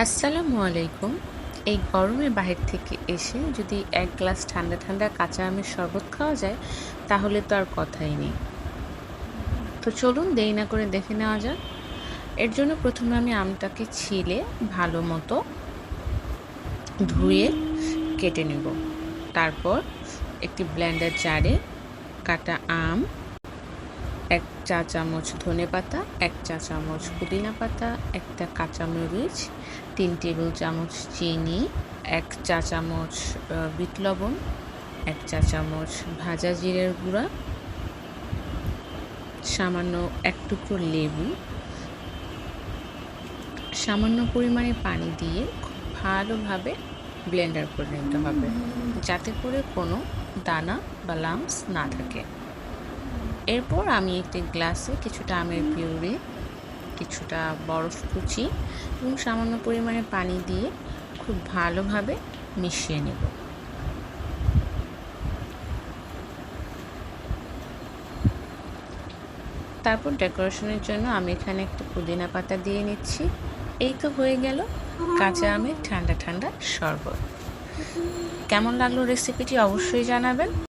আসসালামু আলাইকুম। এই গরমে বাহির থেকে এসে যদি এক গ্লাস ঠান্ডা ঠান্ডা কাঁচা আমের শরবত খাওয়া যায়, তাহলে তো আর কথাই নেই। তো চলুন দেরি না করে দেখে নেওয়া যাক। এর জন্য প্রথমে আমি আমটাকে ছিলে ভালো মতো ধুয়ে কেটে নেব। তারপর একটি ব্লেন্ডার জারে কাটা আম এক চা চামচ ধনে পাতা, এক চা চামচ পুদিনা পাতা, একটা কাঁচামরিচ, তিন টেবিল চামচ চিনি, এক চা চামচ বিট লবণ, এক চা চামচ ভাজা জিরের গুঁড়া, সামান্য এক টুকরো লেবু, সামান্য পরিমাণে পানি দিয়ে খুব ভালোভাবে ব্লেন্ডার করে নিতে হবে। যাতে করে কোনো দানা বা লাম্পস না থাকে। এরপর আমি একটি গ্লাসে কিছুটা আমের পিউরি, কিছুটা বরফ কুচি এবং সামান্য পরিমাণে পানি দিয়ে খুব ভালোভাবে মিশিয়ে নেব। তারপর ডেকোরেশনের জন্য আমি এখানে একটা পুদিনা পাতা দিয়ে নিচ্ছি। এই তো হয়ে গেল কাঁচা আমের ঠান্ডা ঠান্ডা শরবত। কেমন লাগল রেসিপিটি অবশ্যই জানাবেন।